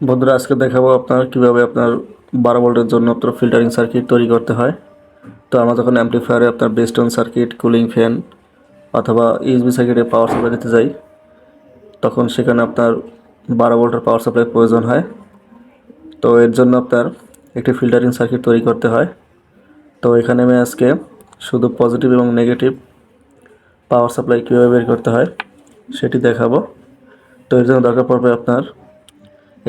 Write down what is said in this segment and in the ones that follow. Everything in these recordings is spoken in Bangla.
বন্ধুরা, আজকে দেখাবো আপনার কীভাবে আপনার বারো ভোল্টের জন্য আপনার ফিল্টারিং সার্কিট তৈরি করতে হয়। তো আমরা যখন অ্যাম্পলিফায়ারে আপনার বেস্টন সার্কিট কুলিং ফ্যান অথবা ইউএসবি সার্কিটে পাওয়ার সাপ্লাই দিতে যাই, তখন সেখানে আপনার বারো ভোল্টের পাওয়ার সাপ্লাই প্রয়োজন হয়। তো এর জন্য আপনার একটি ফিল্টারিং সার্কিট তৈরি করতে হয়। তো এখানে আমি আজকে শুধু পজিটিভ এবং নেগেটিভ পাওয়ার সাপ্লাই কীভাবে বের করতে হয়, সেটি দেখাবো। তো এর জন্য দরকার পড়বে আপনার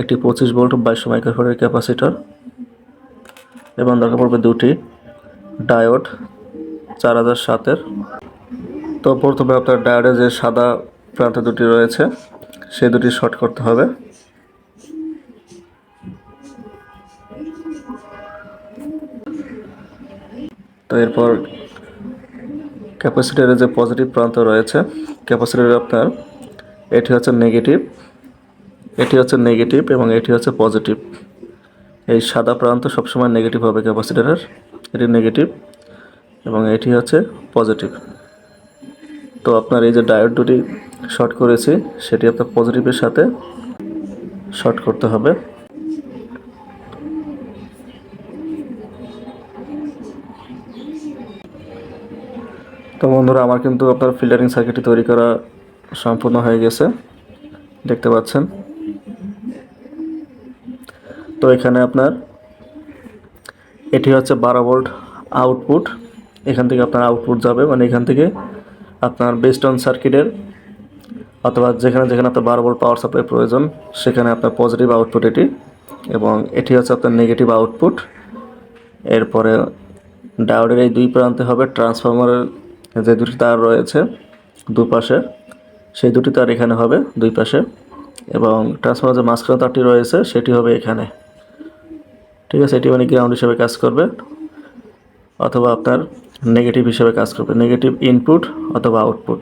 একটি পঁচিশ ভোল্ট বাইশশো মাইক্রোফোনের ক্যাপাসিটর এবং দরকার পড়বে দুটি ডায়োড চার হাজার সাতের। তো প্রথমে আপনার ডায়োডে যে সাদা প্রান্ত দুটি রয়েছে সেই দুটি শর্ট করতে হবে। তো এরপর ক্যাপাসিটারের যে পজিটিভ প্রান্ত রয়েছে, ক্যাপাসিটারের আপনার, এটি হচ্ছে নেগেটিভ। এটি হচ্ছে নেগেটিভ এবং এটি হচ্ছে পজিটিভ এই সাদা প্রান্ত সবসময় নেগেটিভ হবে ক্যাপাসিটারের এটি নেগেটিভ এবং এটি হচ্ছে পজিটিভ তো আপনার এই যে ডায়োড দুটি শর্ট করেছি, সেটি আপনার পজিটিভের সাথে শর্ট করতে হবে। তো বন্ধুরা, আমার কিন্তু আপনার ফিল্টারিং সার্কিটটি তৈরি করা সম্পূর্ণ হয়ে গেছে। দেখতে পাচ্ছেন? তো এখানে আপনার এটি হচ্ছে বারো ভোল্ট আউটপুট। এখান থেকে আপনার আউটপুট যাবে মানে এখান থেকে আপনার বেস্ট অন সার্কিটের অথবা যেখানে যেখানে আপনার বারো ভোল্ট পাওয়ার সাপ্লাই প্রয়োজন, সেখানে আপনার পজিটিভ আউটপুট এটি, এবং এটি হচ্ছে আপনার নেগেটিভ আউটপুট এরপরে ডায়োডের এই দুই প্রান্তে হবে ট্রান্সফরমারের যে দুটি তার রয়েছে দুপাশে, সেই দুটি তার এখানে হবে দুই পাশে, এবং ট্রান্সফরমার যে মাঝখানে তারটি রয়েছে, সেটি হবে এখানে। ঠিক আছে, এটি মানে গ্রাউন্ড হিসেবে কাজ করবে, অথবা আপনার নেগেটিভ হিসেবে কাজ করবে নেগেটিভ ইনপুট অথবা আউটপুট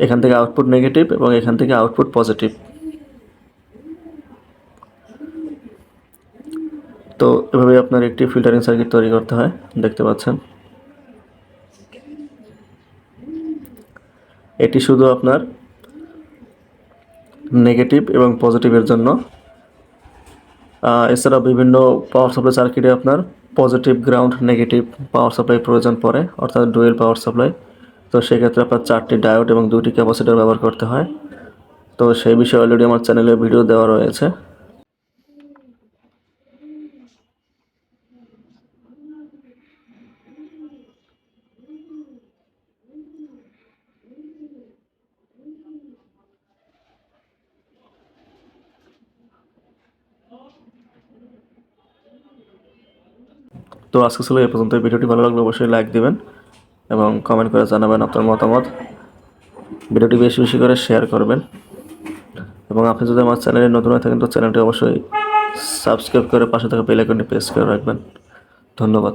এখান থেকে আউটপুট নেগেটিভ এবং এখান থেকে আউটপুট পজিটিভ তো এভাবে আপনার একটি ফিল্টারিং সার্কিট তৈরি করতে হয়, দেখতে পাচ্ছেন। এটি শুধু আপনার নেগেটিভ এবং পজিটিভের জন্য এছাড়া বিভিন্ন পাওয়ার সাপ্লাই সার্কিটে আপনার positive ground negative power supply প্রয়োজন পড়ে, অর্থাৎ ডুয়েল পাওয়ার সাপ্লাই তো সেক্ষেত্রে আপনার চারটি ডায়োড এবং দুটি ক্যাপাসিটার ব্যবহার করতে হয়। তো সেই বিষয়ে অলরেডি আমার চ্যানেলে ভিডিও দেওয়া রয়েছে। তো আজকে ছিল এই পর্যন্ত ভিডিওটি ভালো লাগলে অবশ্যই লাইক দেবেন এবং কমেন্ট করে জানাবেন আপনার মতামত। ভিডিওটি বেশি বেশি করে শেয়ার করবেন। এবং আপনি যদি আমার চ্যানেলে নতুন হয়ে থাকেন, তো চ্যানেলটি অবশ্যই সাবস্ক্রাইব করে পাশে থাকা বেল আইকনটি প্রেস করে রাখবেন। ধন্যবাদ।